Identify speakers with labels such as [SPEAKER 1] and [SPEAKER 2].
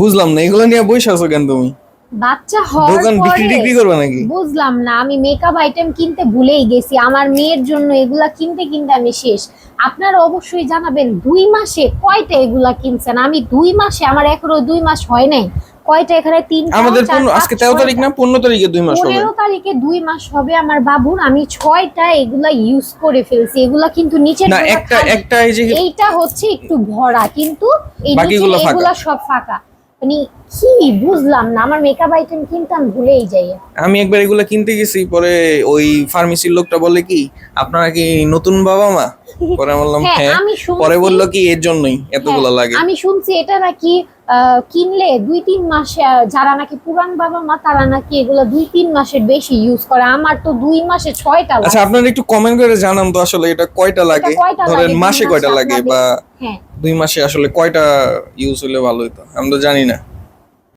[SPEAKER 1] বুঝলাম না এগুলো নিয়ে বসে আছো কেন তুমি?
[SPEAKER 2] বাচ্চা হওয়ার
[SPEAKER 1] দোকান বিক্রি টিক্রি করবে নাকি?
[SPEAKER 2] বুঝলাম না আমি মেকআপ আইটেম কিনতে ভুলেই গেছি আমার মেয়ের জন্য এগুলা কিনতে কিনতে আমি শেষ। আপনারা অবশ্যই জানাবেন দুই মাসে কয়টা এগুলা কিনছেন? আমি দুই মাসে আমার এখনও দুই মাস হয় নাই। কয়টা এখানে? তিন
[SPEAKER 1] আমাদের আজকে তেরো তারিখ না? পনেরো তারিখে দুই মাস হবে।
[SPEAKER 2] পনেরো তারিখে দুই মাস হবে আমার বাবুর আমি ছয়টা এগুলা ইউজ করে ফেলছি। এগুলা কিন্তু নিচের
[SPEAKER 1] না একটা একটা এই যে
[SPEAKER 2] এইটা হচ্ছে একটু ভরা কিন্তু এই এগুলা সব ফাঁকা। মানে কি বুঝলাম না আমার মেকআপ আইটেম কিন্তু আমি ভুলেই যাই।
[SPEAKER 1] আমি একবার এগুলো কিনতে গেছি পরে ওই ফার্মেসির লোকটা বলে কি আপনারা কি নতুন বাবা মা পরে বললাম
[SPEAKER 2] হ্যাঁ,
[SPEAKER 1] হ্যাঁ। পরে বলল কি এর জন্যই এতগুলো
[SPEAKER 2] হ্যাঁ,
[SPEAKER 1] লাগে।
[SPEAKER 2] আমি শুনছি এটা নাকি কিনলে দুই তিন মাস যারা নাকি পুরান বাবা মা তারা নাকি এগুলো দুই তিন মাসের বেশি ইউজ করে। আমার তো দুই মাসে ছয়টা
[SPEAKER 1] আচ্ছা আপনারা একটু কমেন্ট করে জানান তো আসলে এটা কয়টা লাগে? ধরেন মাসে কয়টা লাগে বা দুই মাসে আসলে কয়টা ইউজ হলে ভালো হতো আমি তো জানি না।